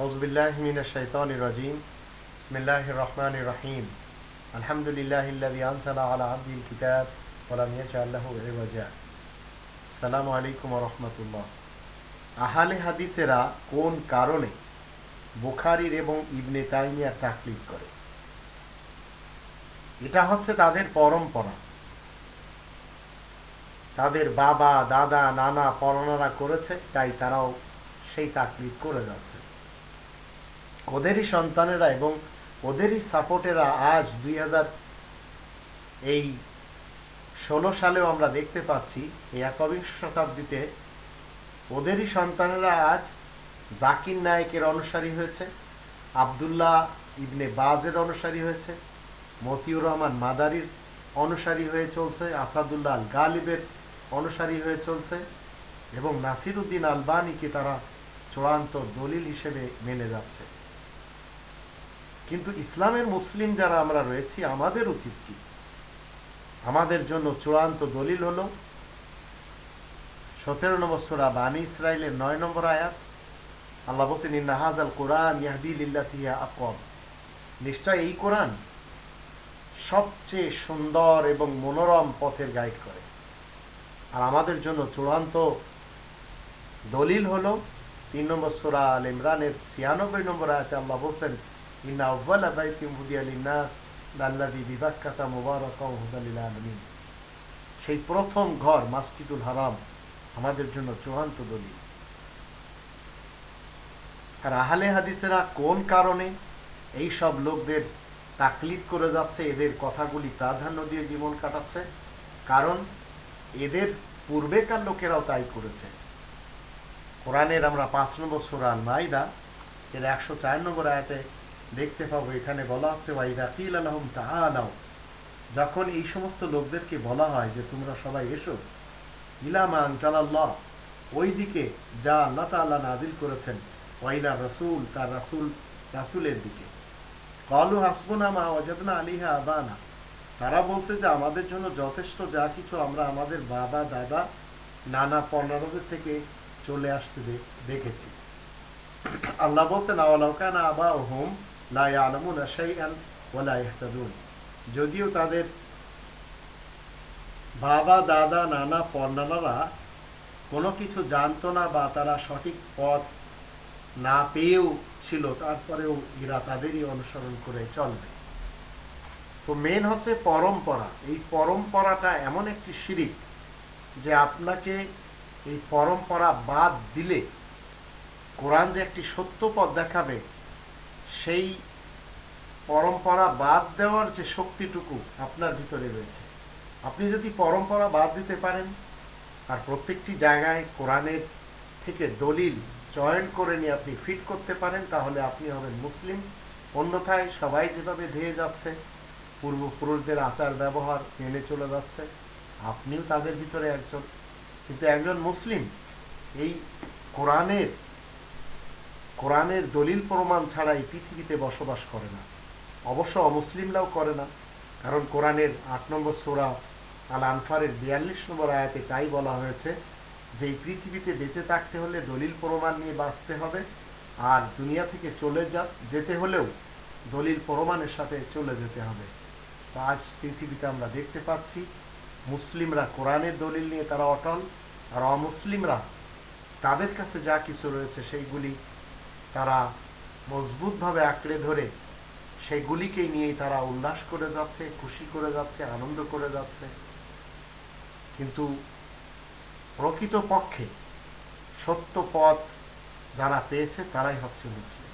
রহমান হাদিসেরা কোন কারণে বুখারির এবং ইবনে তাইমিয়া তাকলিফ করে? এটা হচ্ছে তাদের পরম্পরা। তাদের বাবা, দাদা, নানা পরনারা করেছে, তাই তারাও সেই তাকলিফ করে যাচ্ছে। ওদেরই সন্তানেরা এবং ওদেরই সাপোর্টেরা আজ দুই হাজার এই ষোলো সালেও আমরা দেখতে পাচ্ছি এই একবিংশ শতাব্দীতে ওদেরই সন্তানেরা আজ জাকির নায়কের অনুসারী হয়েছে, আবদুল্লাহ ইবনে বাজের অনুসারী হয়েছে, মতিউর রহমান মাদারির অনুসারী হয়ে চলছে, আসাদুল্লাহ আল গালিবের অনুসারী হয়ে চলছে এবং নাসির উদ্দিন আলবানিকে তারা চূড়ান্ত দলিল হিসেবে মেনে যাচ্ছে। কিন্তু ইসলামের মুসলিম যারা আমরা রয়েছি, আমাদের উচিত কি? আমাদের জন্য চূড়ান্ত দলিল হল, সতেরো নম্বর সোরা বানী ইসরায়েলের নয় নম্বর আয়াত, আল্লাহ বলছেন ইন্নাহাজ আল কোরআন ইয়াহদি লিল্লাহিয়া আকম নিশ্চয় এই কোরআন সবচেয়ে সুন্দর এবং মনোরম পথের গাইড করে। আর আমাদের জন্য চূড়ান্ত দলিল হল, তিন নম্বর সোরা আল ইমরানের ছিয়ানব্বই নম্বর আয়াতে আল্লাহ বলছেন ইন্না আব্বাল আবাইতিম হুদিয়া লিন্নাস লাল্লাদি বিবাক্কাতা মুবারাকাও হুদালিল আলমিন সেই প্রথম ঘর, মাসজিদুল হারাম, আমাদের জন্য চূড়ান্ত দলিল। আর আহলে হাদিসেরা কোন কারণে এই সব লোকদের তাকলিদ করে যাচ্ছে, এদের কথাগুলি প্রাধান্য দিয়ে জীবন কাটাচ্ছে? কারণ এদের পূর্বেকার লোকেরাও তাই করেছে। কোরআনের আমরা পাঁচ নম্বর সুরাল মাইদা এর একশো চার নম্বর আয়াতে দেখতে পাবো, এখানে বলা হচ্ছে ওয়াইদা কিল আলহম তাহালাও যখন এই সমস্ত লোকদেরকে বলা হয় যে, তোমরা সবাই এসো। ইলামান জালাল্লাহ ওই দিকে যা আল্লাহ তাল্লাহ নাজিল করেছেন ওয়াইলা রসুল, তার রাসুল, রাসুলের দিকে। কলু হাসবুনা মা ওয়াজাদনা আলিহা আবানা। তারা বলছে যে, আমাদের জন্য যথেষ্ট যা কিছু আমরা আমাদের বাবা, দাদা, নানা পর্ণারদের থেকে চলে আসতে দেখেছি। আল্লাহ বলছেন আওয়ালাউকানা আবা হোম লা ইয়ালামুনা শাইআন ওয়া লা ইয়াহতাদুন যদিও তাদের বাবা, দাদা, নানা পর্ণানারা কোনো কিছু জানতো না বা তারা সঠিক পথ না পেয়েও ছিল, তারপরেও এরা তাদেরই অনুসরণ করে চলবে। তো মেন হচ্ছে পরম্পরা। এই পরম্পরাটা এমন একটি শিরিক যে আপনাকে এই পরম্পরা বাদ দিলে কোরআন যে একটি সত্য পথ দেখাবে সেই পরম্পরা বাদ দেওয়ার যে শক্তিটুকু আপনার ভিতরে রয়েছে। আপনি যদি পরম্পরা বাদ দিতে পারেন আর প্রত্যেকটি জায়গায় কোরআনের থেকে দলিল জয়েন করে নিয়ে আপনি ফিট করতে পারেন, তাহলে আপনি হবেন মুসলিম। অন্যথায় সবাই যেভাবে ধেয়ে যাচ্ছে, পূর্বপুরুষদের আচার ব্যবহার মেনে চলে যাচ্ছে, আপনিও তাদের ভিতরে একজন। কিন্তু একজন মুসলিম এই কোরআনের কোরআনের দলিল প্রমাণ ছাড়া এই পৃথিবীতে বসবাস করে না। অবশ্য অমুসলিমরাও করে না, কারণ কোরআনের আট নম্বর সোরা আল আনফারের বিয়াল্লিশ নম্বর আয়াতে তাই বলা হয়েছে যে, এই পৃথিবীতে বেঁচে থাকতে হলে দলিল প্রমাণ নিয়ে বাঁচতে হবে, আর দুনিয়া থেকে চলে যা, যেতে হলেও দলিল প্রমাণের সাথে চলে যেতে হবে। তো আজ পৃথিবীতে আমরা দেখতে পাচ্ছি, মুসলিমরা কোরআনের দলিল নিয়ে তারা অটল, আর অমুসলিমরা তাদের কাছে যা কিছু রয়েছে সেইগুলি তারা মজবুতভাবে আঁকড়ে ধরে সেগুলিকে নিয়েই তারা উল্লাস করে যাচ্ছে, খুশি করে যাচ্ছে, আনন্দ করে যাচ্ছে। কিন্তু প্রকৃত পক্ষে সত্য পথ যারা পেয়েছে তারাই হচ্ছে মুসলিম।